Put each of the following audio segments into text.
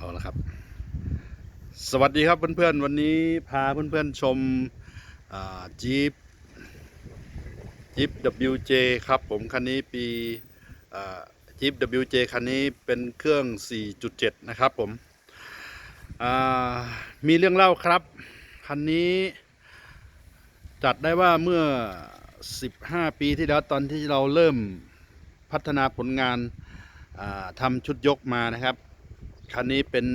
เอาละครับ สวัสดีครับเพื่อนๆ วันนี้พาเพื่อนๆชมจี๊ปจี๊ป WJ ครับผมคันนี้ปีจี๊ป WJ คันนี้เป็นเครื่อง 4.7 นะครับผมมีเรื่องเล่าครับ คันนี้จัดได้ว่าเมื่อ 15 ปีที่แล้วตอนที่เราเริ่มพัฒนาผลงานทำชุดยกมานะครับ คันนี้เป็น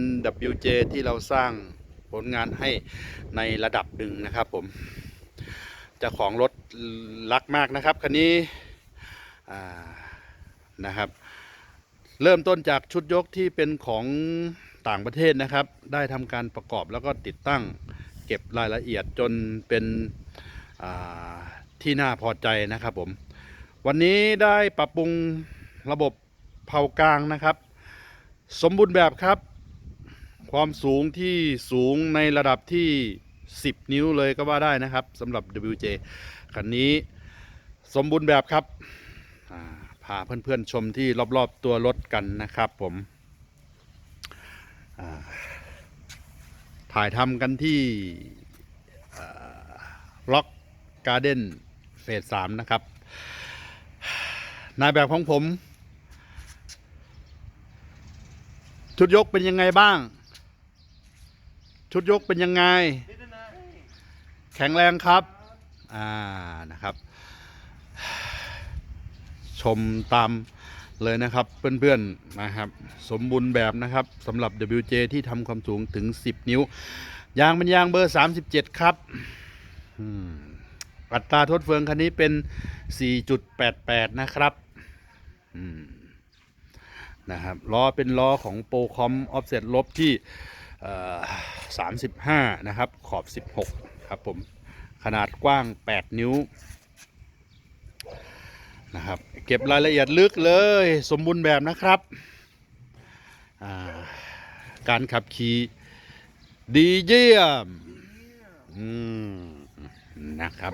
WJ ที่เราสร้างผลงานให้ในระดับหนึ่งนะครับผมเจ้าของรถรักมากนะครับคันนี้นะครับ เริ่มต้นจากชุดยกที่เป็นของต่างประเทศนะครับ ได้ทำการประกอบแล้วก็ติดตั้งเก็บรายละเอียดจนเป็นที่น่าพอใจนะครับผม วันนี้ได้ปรับปรุงระบบเผากลางนะครับ สมบูรณ์แบบครับ ความสูงที่สูงในระดับที่ 10 นิ้วเลยก็ว่าได้นะครับสำหรับ WJ คันนี้สมบูรณ์แบบครับพาเพื่อนๆชมที่รอบๆตัวรถกันนะครับผมถ่ายทำกันที่ล็อกการ์เด้นเฟสสามนะครับนายแบบของผม ชุดยกเป็นยังไงบ้าง ชุดยกเป็นยังไง แข็งแรงครับ อ่า นะครับ ชมตามเลยนะครับเพื่อนๆนะครับ สมบูรณ์แบบนะครับสำหรับ WJ ที่ทำความสูงถึง 10 นิ้ว ยางเป็นยางเบอร์ 37 ครับอัตราทดเฟืองคันนี้เป็น 4.88 นะครับ อืม นะครับล้อเป็นล้อของโปรคอมออฟเซตลบที่เอ่อ35นะครับ ขอบ16ครับผมขนาดกว้าง 8 นิ้วนะครับเก็บรายละเอียดลึกเลยสมบูรณ์แบบนะครับาการขับขี่ดีเยี่ยมมนะครับ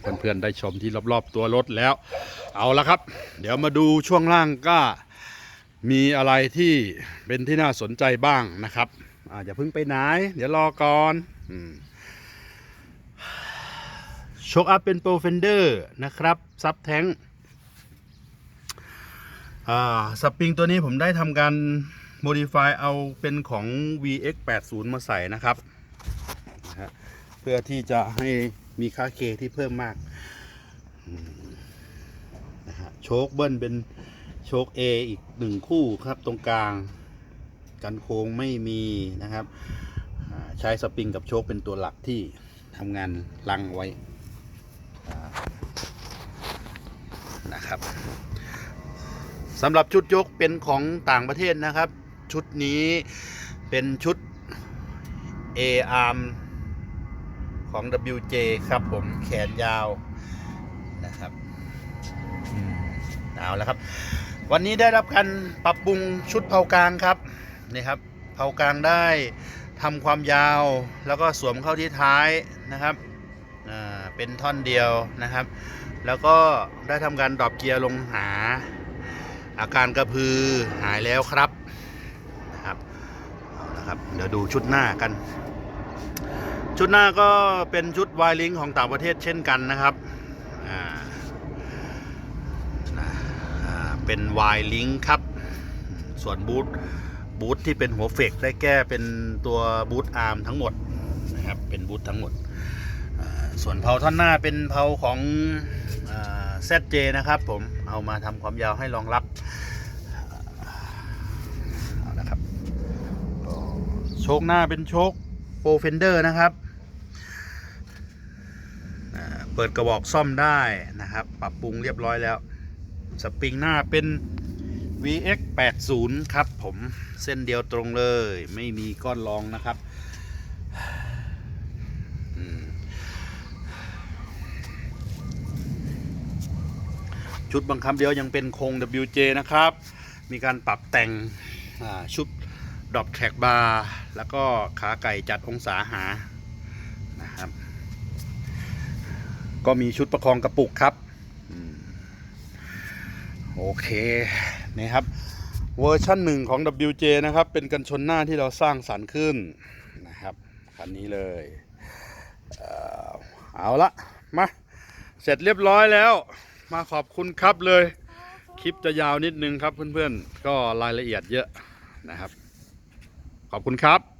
เพื่อนๆได้ชมที่รอบ ๆ ตัวรถแล้ว เอาละครับ เดี๋ยวมาดูช่วงล่างก็มีอะไรที่เป็นที่น่าสนใจบ้างนะครับอาอย่าเพิ่งไปไหน เดี๋ยวรอก่อนโชคอัพเป็นโปรเฟนเดอร์นะครับ ซับแท้งสปริงตัวนี้ผมได้ทำการโมดิฟายเอาเป็นของ VX80 มาใส่นะครับ เพื่อที่จะให้มีค่าเคที่เพิ่มมาก โชคเบิ้ลเป็นโชค A อีกหนึ่งคู่ครับตรงกลาง กันโค้งไม่มีนะครับใช้สปริงกับโชคเป็นตัวหลักที่ทำงานลังไว้นะครับสำหรับชุดยกเป็นของต่างประเทศนะครับ ชุดนี้เป็นชุด A arm ของ WJ ครับผมแขนยาวนะครับ เอาแล้วครับ วันนี้ได้รับการปรับปรุงชุดเผากลางครับนี่ครับเผากลางได้ทำความยาวแล้วก็สวมเข้าที่ท้ายนะครับเป็นท่อนเดียวนะครับ แล้วก็ได้ทำการดรอปเกียร์ลงหา อาการกระพือหายแล้วครับนะครับเอาละครับเดี๋ยวดูชุดหน้ากัน ชุดหน้าก็เป็นชุดวายลิงของต่างประเทศเช่นกันนะครับอ่า อ่า เป็นวายลิงครับ ส่วนบูทบูทที่เป็นหัวเฟกได้แก้เป็นตัวบูทอาร์มทั้งหมดนะครับ เป็นบูททั้งหมด ส่วนเพาท่อนหน้าเป็นเพาของเซเจนะครับผมเอามาทำความยาวให้รองรับเอาละครับโชคหน้าเป็นโชคโปรเฟนเดอร์นะครับเปิดกระบอกซ่อมได้นะครับ ปรับปรุงเรียบร้อยแล้ว สปริงหน้าเป็น VX 80ครับผมเส้นเดียวตรงเลย ไม่มีก้อนรองนะครับชุดบังคับเดียวยังเป็นโครง WJ นะครับ มีการปรับแต่งชุดดรอปแทร็กบาร์แล้วก็ขาไก่จัดองศาหานะครับ ก็มีชุดประคองกระปุกครับ โอเคนี่ครับเวอร์ชั่นหนึ่งของ WJ นะครับ เป็นกันชนหน้าที่เราสร้างสรรค์ขึ้นนะครับคันนี้เลยเอาละมาเสร็จเรียบร้อยแล้ว มาขอบคุณครับเลย คลิปจะยาวนิดนึงครับเพื่อนๆ ก็รายละเอียดเยอะนะครับ ขอบคุณครับ